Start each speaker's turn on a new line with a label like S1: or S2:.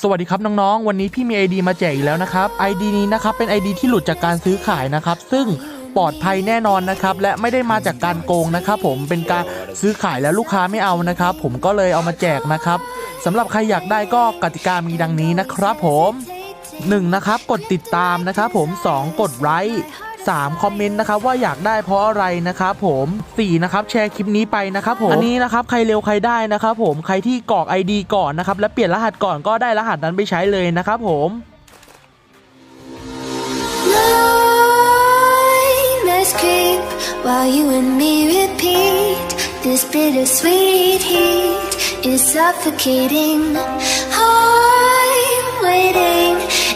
S1: สวัสดีครับน้องๆ วันนี้พี่มี ID มาแจกอีกแล้วนะครับ ID นี้นะครับเป็น ID ที่หลุดจากการซื้อขายนะครับ ซึ่งปลอดภัยแน่นอนนะครับ และไม่ได้มาจากการโกงนะครับผมเป็นการซื้อขายแล้วลูกค้าไม่เอานะครับ ผมก็เลยเอามาแจกนะครับสำหรับใครอยากได้ก็กติกามีดังนี้นะครับผม 1 นะครับกดติดตามนะครับผม 2 กดไลค์ 3 คอมเมนต์นะครับว่าอยากได้เพราะอะไรนะครับผม4นะครับแชร์คลิปนี้ไปนะครับผมอันนี้นะครับใครเร็วใครได้นะครับผมใครที่กรอก ID ก่อนนะครับและเปลี่ยนรหัสก่อนก็ได้รหัสนั้นไปใช้เลยนะครับผม
S2: Nightmares creep while you and me repeat. This bittersweet heat is suffocating. I'm waiting